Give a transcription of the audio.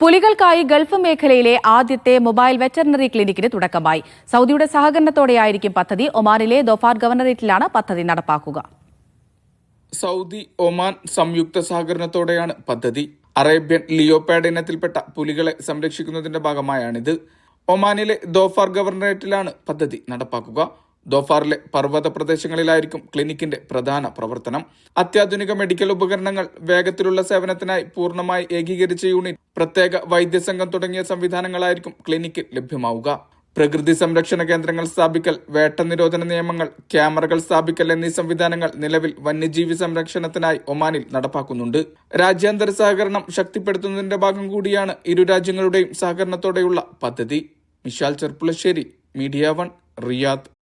പുലികൾക്കായി Gulf മേഖലയിലെ ആദ്യത്തെ mobile veterinary ക്ലിനിക്കിന് തുടക്കമായി. സൗദിയുടെ സഹകരണത്തോടെയായിരിക്കും പദ്ധതി. ഒമാനിലെ ദോഫാർ ഗവർണറേറ്റിലാണ് പദ്ധതി നടപ്പാക്കുക. സൗദി ഒമാൻ സംയുക്ത സഹകരണത്തോടെയാണ് പദ്ധതി. അറേബ്യൻ ലിയോപാഡ് ഇനത്തിൽപ്പെട്ട പുലികളെ സംരക്ഷിക്കുന്നതിന്റെ ഭാഗമായാണിത്. ഒമാനിലെ ദോഫാർ ഗവർണറേറ്റിലാണ് പദ്ധതി നടപ്പാക്കുക. ദോഫാറിലെ പർവത പ്രദേശങ്ങളിലായിരിക്കും ക്ലിനിക്കിന്റെ പ്രധാന പ്രവർത്തനം. അത്യാധുനിക മെഡിക്കൽ ഉപകരണങ്ങൾ വേഗത്തിലുള്ള സേവനത്തിനായി പൂർണമായി ഏകീകരിച്ച യൂണിറ്റ് പ്രത്യേക വൈദ്യസംഘം തുടങ്ങിയ സംവിധാനങ്ങളായിരിക്കും ക്ലിനിക്കിൽ ലഭ്യമാവുക. പ്രകൃതി സംരക്ഷണ കേന്ദ്രങ്ങൾ സ്ഥാപിക്കൽ വേട്ട നിരോധന നിയമങ്ങൾ ക്യാമറകൾ സ്ഥാപിക്കൽ എന്നീ സംവിധാനങ്ങൾ നിലവിൽ വന്യജീവി സംരക്ഷണത്തിനായി ഒമാനിൽ നടപ്പാക്കുന്നുണ്ട്. രാജ്യാന്തര സഹകരണം ശക്തിപ്പെടുത്തുന്നതിന്റെ ഭാഗം കൂടിയാണ് ഇരു രാജ്യങ്ങളുടെയും സഹകരണത്തോടെയുള്ള പദ്ധതി. Mishal Cherpulassery Media One Riyadh.